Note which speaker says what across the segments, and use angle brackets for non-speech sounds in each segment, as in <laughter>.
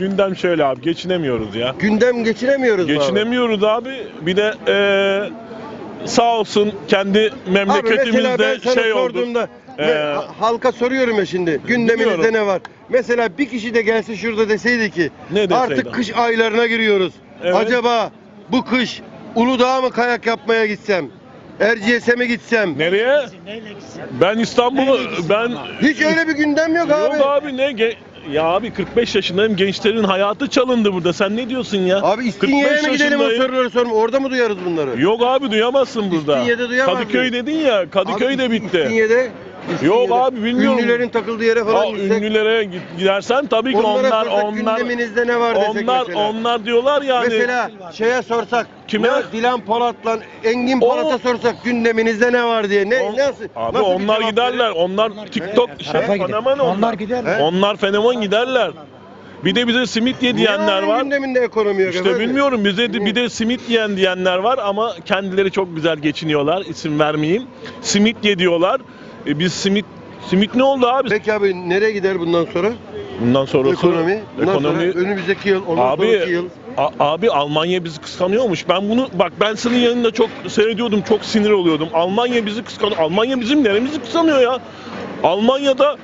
Speaker 1: Gündem şöyle abi geçinemiyoruz ya.
Speaker 2: Gündem geçinemiyoruz mu abi?
Speaker 1: Geçinemiyoruz abi. Bir de eee, sağ olsun kendi
Speaker 2: Abi mesela ben
Speaker 1: memleketimizde
Speaker 2: sana
Speaker 1: şey oldu.
Speaker 2: sorduğumda
Speaker 1: Ee,
Speaker 2: ha- halka soruyorum ya şimdi gündeminizde
Speaker 1: Biliyorum.
Speaker 2: ne var? Mesela bir kişi de gelse şurada deseydi ki
Speaker 1: Ne deseydi?
Speaker 2: artık kış aylarına giriyoruz.
Speaker 1: Evet.
Speaker 2: Acaba bu kış Uludağ'a mı kayak yapmaya gitsem? Erciyes'e mi gitsem?
Speaker 1: Nereye? Ben İstanbul'u ben
Speaker 2: Hiç öyle bir gündem yok abi.
Speaker 1: Yok abi ne ge- ya abi 45 yaşındayım gençlerin hayatı çalındı burada. Sen ne diyorsun ya?
Speaker 2: Abi İstinye'ye
Speaker 1: 45
Speaker 2: mi gidelim o
Speaker 1: yaşındayım.
Speaker 2: soruları sorma. Orada mı duyarız bunları?
Speaker 1: Yok abi duyamazsın burada.
Speaker 2: İstinye'de duyamaz
Speaker 1: Kadıköy dedin ya. Kadıköy de bitti.
Speaker 2: İstinye'de, İstinye'de
Speaker 1: abi, bilmiyorum.
Speaker 2: Ünlülerin takıldığı yere falan
Speaker 1: Aa,
Speaker 2: gitsek.
Speaker 1: ünlülere git- gidersen tabii ki
Speaker 2: Onlara
Speaker 1: onlar
Speaker 2: sorsak
Speaker 1: onlar
Speaker 2: gündeminizde ne var desek
Speaker 1: onlar
Speaker 2: mesela.
Speaker 1: onlar diyorlar yani.
Speaker 2: Mesela şeye sorsak,
Speaker 1: Kime?
Speaker 2: Dilan Polat'la Engin
Speaker 1: O-
Speaker 2: Polat'a sorsak gündeminizde ne var diye. Ne
Speaker 1: On-
Speaker 2: nasıl?
Speaker 1: Abi
Speaker 2: nasıl bir
Speaker 1: onlar
Speaker 2: cevap
Speaker 1: giderler.
Speaker 2: verir?
Speaker 1: Onlar TikTok şey
Speaker 3: Tarafa gider.
Speaker 1: fenomen onlar.
Speaker 3: Onlar gider.
Speaker 2: He?
Speaker 1: Onlar fenomen giderler. Bir de bize simit ye
Speaker 2: Niye
Speaker 1: diyenler var.
Speaker 2: gündeminde ekonomi yok
Speaker 1: İşte
Speaker 2: efendim?
Speaker 1: bilmiyorum bize de, bir de simit yiyen diyenler var ama kendileri çok güzel geçiniyorlar. İsim vermeyeyim. Simit ye diyorlar. E biz simit simit ne oldu abi?
Speaker 2: Peki abi nereye gider bundan sonra?
Speaker 1: Bundan sonrası
Speaker 2: ekonomi. Bundan
Speaker 1: ekonomi
Speaker 2: sonra önümüzdeki yıl, ondan sonraki
Speaker 1: Abi,
Speaker 2: yıl.
Speaker 1: a- abi Almanya bizi kıskanıyormuş. Ben bunu bak ben senin yanında çok seyrediyordum, çok sinir oluyordum. Almanya bizi kıskanıyor. Almanya bizim neremizi kıskanıyor ya? Almanya'da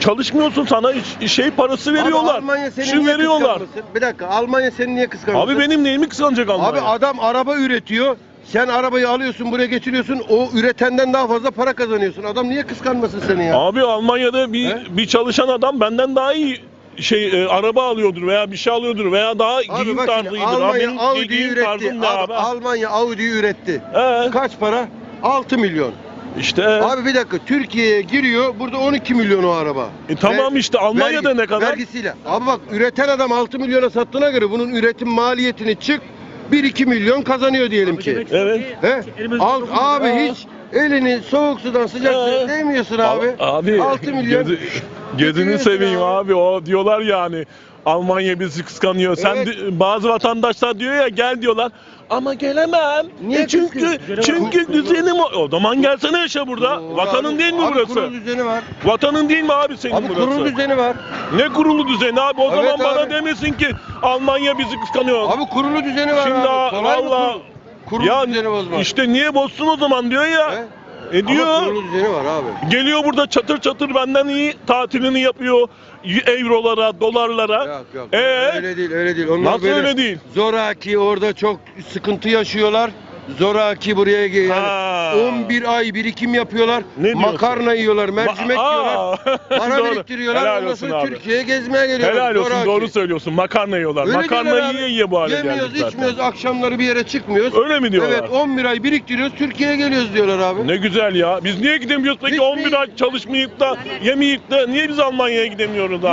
Speaker 1: çalışmıyorsun sana şey parası veriyorlar.
Speaker 2: Abi Almanya seni
Speaker 1: Şu
Speaker 2: niye
Speaker 1: veriyorlar.
Speaker 2: Bir dakika Almanya seni niye kıskanmasın?
Speaker 1: Abi benim neyimi kıskanacak Almanya?
Speaker 2: Abi adam araba üretiyor. Sen arabayı alıyorsun buraya getiriyorsun. O üretenden daha fazla para kazanıyorsun. Adam niye kıskanmasın seni ya?
Speaker 1: Abi Almanya'da bir
Speaker 2: He?
Speaker 1: bir çalışan adam benden daha iyi şey e, araba alıyordur veya bir şey alıyordur veya daha
Speaker 2: Abi
Speaker 1: giyim
Speaker 2: bak
Speaker 1: tarzıydır. Abi
Speaker 2: Almanya
Speaker 1: benim giyim
Speaker 2: üretti.
Speaker 1: tarzım ne
Speaker 2: Abi,
Speaker 1: abi?
Speaker 2: Almanya Audi'yi üretti.
Speaker 1: He,
Speaker 2: Kaç para? 6 milyon.
Speaker 1: işte
Speaker 2: Abi bir dakika Türkiye'ye giriyor burada 12 milyon o araba.
Speaker 1: E tamam işte, Almanya'da
Speaker 2: vergi-
Speaker 1: ne kadar?
Speaker 2: Vergisiyle. Abi bak üreten adam 6 milyona sattığına göre bunun üretim maliyetini çık 1-2 milyon kazanıyor diyelim ki.
Speaker 1: evet.
Speaker 2: He? Al, abi hiç elini soğuk sudan sıcak suya değmiyorsun abi.
Speaker 1: Abi
Speaker 2: 6 milyon.
Speaker 1: gözü- gözünü seveyim
Speaker 2: abi.
Speaker 1: abi. O diyorlar yani Almanya bizi kıskanıyor. Sen
Speaker 2: Evet.
Speaker 1: di- bazı vatandaşlar diyor ya gel diyorlar. Ama gelemem.
Speaker 2: Niye
Speaker 1: E çünkü
Speaker 2: kıskanıyorsun?
Speaker 1: çünkü düzenim o. O zaman gelsene yaşa burada.
Speaker 2: Oo,
Speaker 1: Vatanın
Speaker 2: abi-
Speaker 1: değil mi
Speaker 2: abi
Speaker 1: burası?
Speaker 2: kurul düzeni var.
Speaker 1: Vatanın değil mi abi senin
Speaker 2: Abi
Speaker 1: burası?
Speaker 2: kurul düzeni var.
Speaker 1: Ne kurulu düzeni abi? O
Speaker 2: Evet
Speaker 1: zaman bana
Speaker 2: abi.
Speaker 1: demesin ki Almanya bizi kıskanıyor.
Speaker 2: Abi kurulu düzeni var
Speaker 1: Şimdi
Speaker 2: abi. Kolay mı kur- kurulu
Speaker 1: ya
Speaker 2: düzeni bozmak?
Speaker 1: işte niye bozsun o zaman diyor ya.
Speaker 2: He?
Speaker 1: E diyor.
Speaker 2: Ama düzeni var abi.
Speaker 1: Geliyor burada çatır çatır benden iyi tatilini yapıyor. Eurolara, dolarlara.
Speaker 2: Yok yok.
Speaker 1: Ee?
Speaker 2: Öyle değil, öyle değil. Onlar
Speaker 1: Nasıl
Speaker 2: böyle
Speaker 1: öyle değil?
Speaker 2: Zoraki orada çok sıkıntı yaşıyorlar. Zoraki buraya gel- yani
Speaker 1: Ha.
Speaker 2: 11 ay birikim yapıyorlar.
Speaker 1: Ne diyorsun?
Speaker 2: Makarna yiyorlar, mercimek
Speaker 1: Ma-
Speaker 2: yiyorlar. Para <laughs> biriktiriyorlar.
Speaker 1: Helal
Speaker 2: Ondan sonra
Speaker 1: abi.
Speaker 2: Türkiye'ye gezmeye geliyorlar.
Speaker 1: Helal olsun
Speaker 2: Zoraki.
Speaker 1: doğru söylüyorsun. Makarna yiyorlar.
Speaker 2: Öyle
Speaker 1: Makarna
Speaker 2: abi.
Speaker 1: yiye yiye bu hale
Speaker 2: Yemiyoruz,
Speaker 1: geldik zaten.
Speaker 2: içmiyoruz, akşamları bir yere çıkmıyoruz.
Speaker 1: Öyle mi diyorlar?
Speaker 2: Evet 11 ay biriktiriyoruz, Türkiye'ye geliyoruz diyorlar abi.
Speaker 1: Ne güzel ya. Biz niye gidemiyoruz peki
Speaker 2: Hiç
Speaker 1: 11
Speaker 2: mi-
Speaker 1: ay çalışmayıp da yemeyip de niye biz Almanya'ya gidemiyoruz
Speaker 2: Hiç mi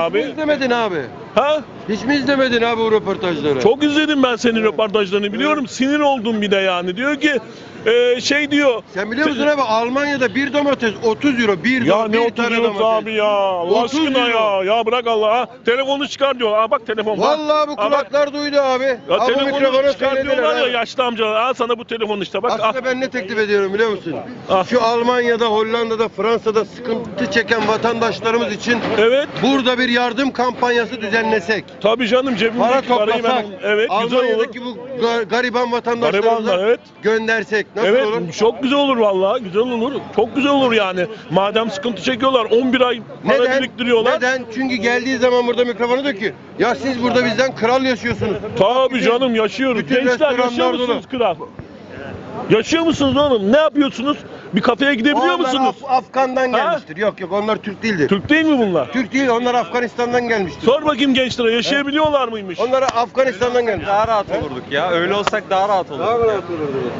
Speaker 1: abi? Ha?
Speaker 2: Hiç mi izlemedin abi bu röportajları?
Speaker 1: Çok izledim ben senin röportajlarını biliyorum. Sinir oldum bir de yani. Diyor ki e, şey diyor.
Speaker 2: Sen biliyor musun abi Almanya'da bir domates 30 euro. Bir,
Speaker 1: Ya
Speaker 2: do-
Speaker 1: ne
Speaker 2: bir
Speaker 1: oturuyoruz
Speaker 2: tane domates.
Speaker 1: abi ya. Allah
Speaker 2: 30
Speaker 1: aşkına
Speaker 2: euro.
Speaker 1: ya. Ya bırak Allah. Ha, telefonu çıkar diyor. Ha bak telefon bak.
Speaker 2: Vallahi bu
Speaker 1: bak.
Speaker 2: kulaklar duydu abi.
Speaker 1: Ya
Speaker 2: Abi bu
Speaker 1: telefonu
Speaker 2: mikrofona
Speaker 1: çıkar
Speaker 2: söylediler
Speaker 1: diyorlar ya
Speaker 2: abi.
Speaker 1: yaşlı amcalar. Ha sana bu telefon işte bak.
Speaker 2: Aslında
Speaker 1: ah.
Speaker 2: ben ne teklif ediyorum biliyor musun?
Speaker 1: Ah.
Speaker 2: Şu Almanya'da, Hollanda'da, Fransa'da sıkıntı çeken vatandaşlarımız için
Speaker 1: Evet.
Speaker 2: burada bir yardım kampanyası düzenlesek.
Speaker 1: Tabii canım
Speaker 2: Para
Speaker 1: cebimdeki parayı
Speaker 2: toplasak.
Speaker 1: ben evet güzel olur.
Speaker 2: Almanya'daki bu ga- gariban vatandaşlarımıza
Speaker 1: Garibanlar, evet.
Speaker 2: göndersek nasıl
Speaker 1: evet
Speaker 2: olur?
Speaker 1: çok güzel olur vallahi güzel olur. Çok güzel olur yani. Madem sıkıntı çekiyorlar 11 ay para biriktiriyorlar.
Speaker 2: Neden? Çünkü geldiği zaman burada mikrofonu ki ya siz burada bizden kral yaşıyorsunuz.
Speaker 1: Tabii
Speaker 2: Bütün-
Speaker 1: canım yaşıyoruz.
Speaker 2: bütün
Speaker 1: Gençler
Speaker 2: restoranlar
Speaker 1: yaşıyor
Speaker 2: dolu.
Speaker 1: musunuz kral? Yaşıyor musunuz oğlum? Ne yapıyorsunuz? Bir kafeye gidebiliyor
Speaker 2: Onlar
Speaker 1: musunuz?
Speaker 2: Af- Afgan'dan
Speaker 1: Ha?
Speaker 2: gelmiştir. Yok yok onlar Türk değildir. Türk,
Speaker 1: Türk değil mi bunlar?
Speaker 2: değil onlar Afganistan'dan gelmiştir.
Speaker 1: Sor bakayım gençlere yaşayabiliyorlar mıymış?
Speaker 2: Onlara Afganistan'dan gelmiş.
Speaker 4: Daha rahat olurduk ya. Öyle olsak daha rahat olurduk.
Speaker 2: Daha rahat olurdu.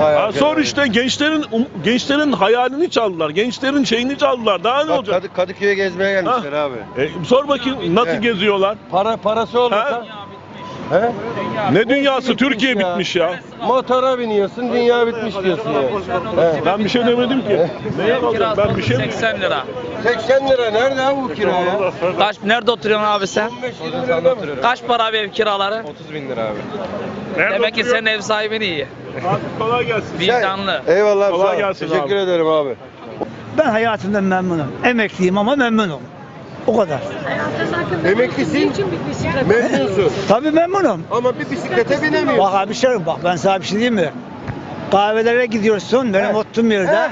Speaker 1: Ha, sor işte gençlerin um- gençlerin hayalini çaldılar. Gençlerin şeyini çaldılar. Daha ne
Speaker 2: Bak,
Speaker 1: olacak?
Speaker 2: Kadı- Kadıköy'e gezmeye gelmişler abi.
Speaker 1: E, sor bakayım nasıl
Speaker 2: Evet.
Speaker 1: geziyorlar?
Speaker 2: Para parası olursa. He?
Speaker 1: Ne dünyası? Türkiye bitmiş ya.
Speaker 2: Motora biniyorsun, dünya bitmiş diyorsun ya. He.
Speaker 1: Ben bir şey demedim ki. Neye bakıyorum? Ben bir şey mi?
Speaker 5: 80 lira.
Speaker 2: 80 lira nerede abi bu kira ya?
Speaker 5: Kaç nerede oturuyorsun abi sen?
Speaker 2: 15-20 lirada mı?
Speaker 5: Kaç para abi ev kiraları?
Speaker 4: 30 bin lira abi.
Speaker 1: Nerede
Speaker 5: Demek ki
Speaker 1: oturuyor?
Speaker 5: senin ev sahibin iyi.
Speaker 1: Abi kolay gelsin.
Speaker 5: Vicdanlı.
Speaker 2: Eyvallah
Speaker 1: Kolay
Speaker 2: sağ ol.
Speaker 1: gelsin
Speaker 2: Teşekkür
Speaker 1: abi.
Speaker 2: ederim abi.
Speaker 3: Ben hayatımdan memnunum. Emekliyim ama memnunum. O kadar.
Speaker 2: Emeklisin, memnunsun.
Speaker 3: Tabii memnunum.
Speaker 2: Ama bir bisiklete binemiyorsun.
Speaker 3: Bak abi şey bak ben sana bir şey diyeyim mi? Kahvelere gidiyorsun benim oturduğum yerde.
Speaker 2: He.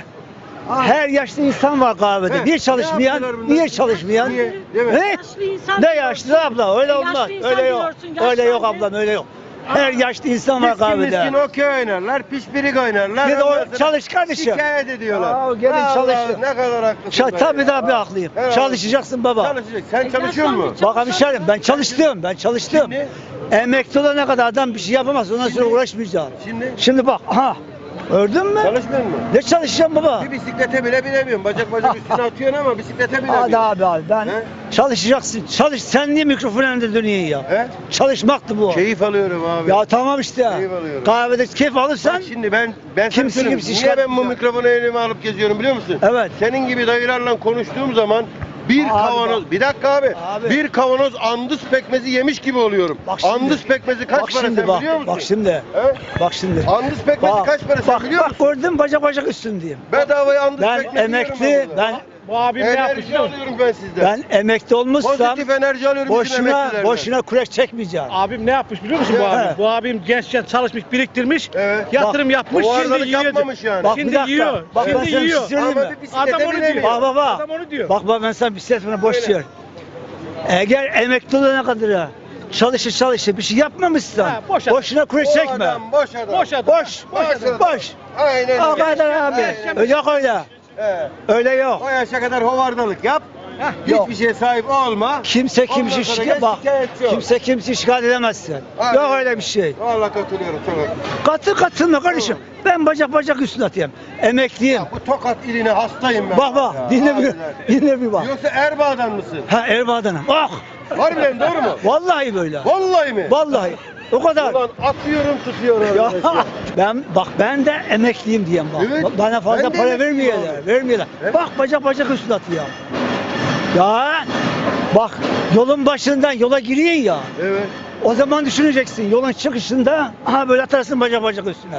Speaker 3: Her yaşlı insan var kahvede.
Speaker 2: He.
Speaker 3: Niye
Speaker 2: Ne
Speaker 3: çalışmayan?
Speaker 2: bunlar?
Speaker 3: Niye çalışmayan?
Speaker 2: Niye? Değil mi?
Speaker 6: Yaşlı insan
Speaker 3: Ne yaşlı abla? Öyle
Speaker 6: Yaşlı
Speaker 3: olmaz.
Speaker 6: insan
Speaker 3: Öyle yok.
Speaker 6: diyorsun,
Speaker 3: Öyle yok ablam öyle yok. Her yaşlı insan var
Speaker 2: Miskin miskin
Speaker 3: kahvede.
Speaker 2: okey oynarlar, pişpirik oynarlar.
Speaker 3: Bir de o-
Speaker 2: Ondan sonra
Speaker 3: çalış kardeşim.
Speaker 2: Şikayet ediyorlar.
Speaker 3: Aa, gelin
Speaker 2: Allah,
Speaker 3: çalışın.
Speaker 2: Ne kadar haklısın.
Speaker 3: Ça-
Speaker 2: be
Speaker 3: tabii
Speaker 2: ya.
Speaker 3: tabii haklıyım.
Speaker 2: Herhalde.
Speaker 3: Çalışacaksın baba.
Speaker 2: Çalışacak. Sen çalışıyor musun?
Speaker 3: Bak abi şerim ben çalıştım. Ben çalıştım.
Speaker 2: Şimdi?
Speaker 3: Emekli olana kadar adam bir şey yapamaz. Ondan sonra uğraşmayacak.
Speaker 2: Şimdi
Speaker 3: Şimdi bak. Aha. Gördün mü?
Speaker 2: çalışmıyor musun?
Speaker 3: Ne çalışacağım baba?
Speaker 2: Bir bisiklete bile binemiyorum. Bacak bacak üstüne atıyorsun ama bisiklete binemiyorsun.
Speaker 3: Hadi abi abi ben
Speaker 2: He?
Speaker 3: çalışacaksın. Çalış. Sen niye mikrofon önünde dönüyorsun ya?
Speaker 2: He?
Speaker 3: Çalışmaktı bu.
Speaker 2: Keyif alıyorum abi.
Speaker 3: Ya tamam işte.
Speaker 2: Keyif alıyorum.
Speaker 3: Kahvede keyif alırsan
Speaker 2: Bak şimdi ben ben
Speaker 3: Kimse kimse
Speaker 2: Niye ben bu mikrofonu elime alıp geziyorum biliyor musun?
Speaker 3: Evet.
Speaker 2: Senin gibi dayılarla konuştuğum zaman bir
Speaker 3: Abi
Speaker 2: kavanoz,
Speaker 3: bak.
Speaker 2: bir dakika abi,
Speaker 3: Abi.
Speaker 2: bir kavanoz andız pekmezi yemiş gibi oluyorum.
Speaker 3: Bak şimdi.
Speaker 2: andız pekmezi kaç
Speaker 3: bak
Speaker 2: para
Speaker 3: şimdi
Speaker 2: sen
Speaker 3: bak.
Speaker 2: biliyor musun?
Speaker 3: Bak şimdi.
Speaker 2: He?
Speaker 3: Bak şimdi.
Speaker 2: Andız pekmezi
Speaker 3: Bak,
Speaker 2: kaç para sen
Speaker 3: bak,
Speaker 2: biliyor
Speaker 3: bak,
Speaker 2: musun?
Speaker 3: gördün mü bacak bacak üstündeyim.
Speaker 2: Bedavaya andız
Speaker 3: Ben
Speaker 2: pekmezi
Speaker 3: emekli,
Speaker 2: yiyorum
Speaker 3: ben
Speaker 5: Bu abim ne yapmış
Speaker 2: Enerji
Speaker 5: biliyor musun?
Speaker 2: alıyorum ben sizden.
Speaker 3: ben emekli olmuşsam
Speaker 2: Pozitif enerji alıyorum bütün
Speaker 3: boşuna
Speaker 2: emeklilerden.
Speaker 3: boşuna kürek çekmeyeceğim.
Speaker 7: Abim ne yapmış biliyor musun bu
Speaker 3: He.
Speaker 7: abim? Bu abim gençken çalışmış, biriktirmiş,
Speaker 2: Evet.
Speaker 7: yatırım yapmış,
Speaker 2: O
Speaker 7: şimdi yiyor.
Speaker 2: yapmamış yani.
Speaker 3: Bak bir
Speaker 7: Şimdi
Speaker 3: dakika.
Speaker 7: yiyor,
Speaker 3: Bak ben
Speaker 7: şimdi
Speaker 3: sana bir
Speaker 7: yiyor.
Speaker 3: şey söyleyeyim
Speaker 2: Ama
Speaker 3: mi?
Speaker 2: bir bisiklete
Speaker 7: Adam onu
Speaker 2: binemiyor.
Speaker 7: diyor.
Speaker 3: Bak baba.
Speaker 7: Adam onu diyor.
Speaker 3: Bak bak ben sana bisikletine boş
Speaker 2: Öyle.
Speaker 3: ver. Eğer emekli olana kadar ha, çalışır çalışır bir şey yapmamışsan
Speaker 7: Ha, boş adam.
Speaker 3: boşuna kürek
Speaker 2: O
Speaker 3: çekme.
Speaker 2: adam boş adam.
Speaker 7: Boş adam.
Speaker 3: Boş.
Speaker 2: Boş adam.
Speaker 3: Boş.
Speaker 2: Aynen
Speaker 3: O
Speaker 2: öyle.
Speaker 3: kadar abi.
Speaker 7: Yaşamış.
Speaker 3: Yok öyle.
Speaker 2: He.
Speaker 3: Öyle yok.
Speaker 2: O yaşa kadar hovardalık yap.
Speaker 3: yok.
Speaker 2: Hiçbir şeye sahip olma.
Speaker 3: Kimse
Speaker 2: Ondan
Speaker 3: kimse
Speaker 2: sonra
Speaker 3: şikayet
Speaker 2: gel
Speaker 3: bak.
Speaker 2: şikayetçi ol.
Speaker 3: Kimse kimse şikayet edemezsin.
Speaker 2: Aynen.
Speaker 3: Yok öyle bir şey.
Speaker 2: Vallahi katılıyorum çok haklısın.
Speaker 3: Katı katılma kardeşim. Ben bacak bacak üstüne atayım. Emekliyim.
Speaker 2: Ya bu tokat iline hastayım ben.
Speaker 3: Bak bak.
Speaker 2: Ya,
Speaker 3: Dinle bir.
Speaker 2: harbiden.
Speaker 3: Dinle bir bak.
Speaker 2: Yoksa Erbaa'dan mısın?
Speaker 3: Ha Erbaa'danım. Ah.
Speaker 2: Harbiden doğru mu?
Speaker 3: Vallahi böyle.
Speaker 2: Vallahi mi?
Speaker 3: Vallahi. O kadar.
Speaker 2: Ulan atıyorum tutuyorum.
Speaker 3: Ya ben bak ben de emekliyim diyeyim bak.
Speaker 2: Evet,
Speaker 3: Bana fazla
Speaker 2: ben de
Speaker 3: para
Speaker 2: emekliyim
Speaker 3: vermiyorlar.
Speaker 2: abi.
Speaker 3: Vermiyorlar.
Speaker 2: Evet.
Speaker 3: Bak bacak bacak üstüne atıyor. Ya bak yolun başından yola giriyorsun ya.
Speaker 2: Evet.
Speaker 3: O zaman düşüneceksin yolun çıkışında ha böyle atarsın bacak bacak üstüne.